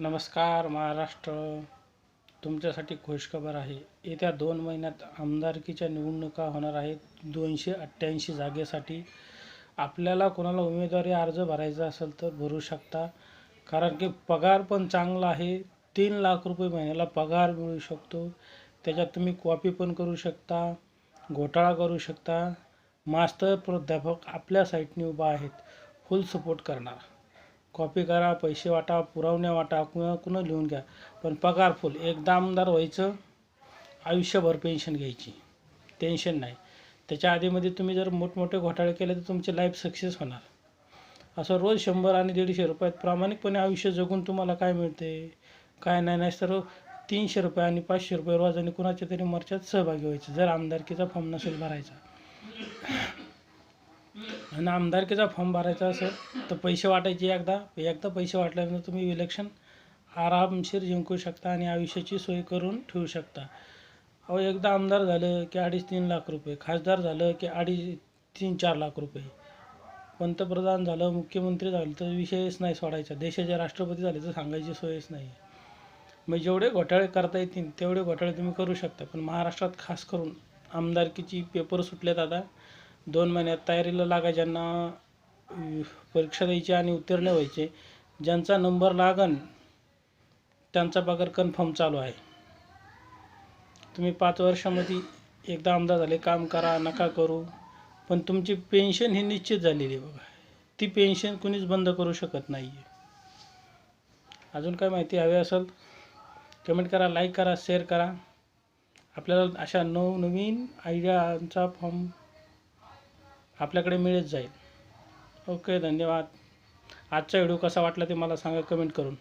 नमस्कार महाराष्ट्र. तुमच्यासाठी खुशखबर आहे. येत्या दोन महिन्यात आमदारकीच्या निवडणुका होणार आहेत. दोनशे अठ्ठ्याऐंशी जागेसाठी आपल्याला कोणाला उमेदवारी अर्ज भरायचा असेल तर भरू शकता. कारण की पगार पण चांगला आहे. तीन लाख रुपये महिन्याला पगार मिळू शकतो. त्याच्यात तुम्ही कॉपी पण करू शकता घोटाळा करू शकता. मास्तर प्राध्यापक आपल्या साईटने उभा आहेत. फुल सपोर्ट करणार. कॉपी करा पैसे वाटा पुरवण्या वाटा कुणा कुणा लिहून घ्या. पण पगार फुल एकदा आमदार व्हायचं आयुष्यभर पेन्शन घ्यायची. टेन्शन नाही. त्याच्या आधीमध्ये तुम्ही जर मोठमोठे घोटाळे केले तर तुमचे लाईफ सक्सेस होणार. असं रोज शंभर आणि दीडशे रुपयात प्रामाणिकपणे आयुष्य जगून तुम्हाला काय मिळते? काय नाही नाही तर तीनशे रुपये आणि पाचशे रुपये रोज आणि कुणाच्या तरी मोर्चात सहभागी व्हायचं जर आमदारकीचा फॉर्म नसेल भरायचा. आणि आमदारकीचा फॉर्म भरायचा असेल तर पैसे वाटायचे एकदा. एकदा पैसे वाटल्यानंतर तुम्ही इलेक्शन आरामशीर जिंकू शकता आणि आयुष्याची सोय करून ठेवू शकता. अहो एकदा आमदार झालं की अडीच तीन लाख रुपये खासदार झालं की अडीच तीन चार लाख रुपये. पंतप्रधान झालं मुख्यमंत्री झालं तर विषयच नाही सोडायचा. देशाचे राष्ट्रपती झाले तर सांगायची सोयच नाही. मग जेवढे घोटाळे करता येतील तेवढे घोटाळे तुम्ही करू शकता. पण महाराष्ट्रात खास करून आमदारकीची पेपर सुटलेत आता. दोन महिन्यात तयारीला लागा ज्यांना परीक्षा द्यायची आणि उत्तीर्ण व्हायचे ज्यांचा नंबर लागन त्यांचा पगार कन्फर्म चालू आहे. तुम्ही पाच वर्षामध्ये एकदा आमदार झाले काम करा नका करू पण तुमची पेन्शन ही निश्चित झालेली आहे बघा. ती पेन्शन कुणीच बंद करू शकत नाही आहे अजून काय माहिती हवी असेल कमेंट करा लाईक करा शेअर करा. आपल्याला अशा नवनवीन आयडियाचा फॉर्म आपल्याकडे मिळत जाईल. ओके धन्यवाद. आजचा व्हिडिओ कसा वाटला ते मला सांगा कमेंट करून.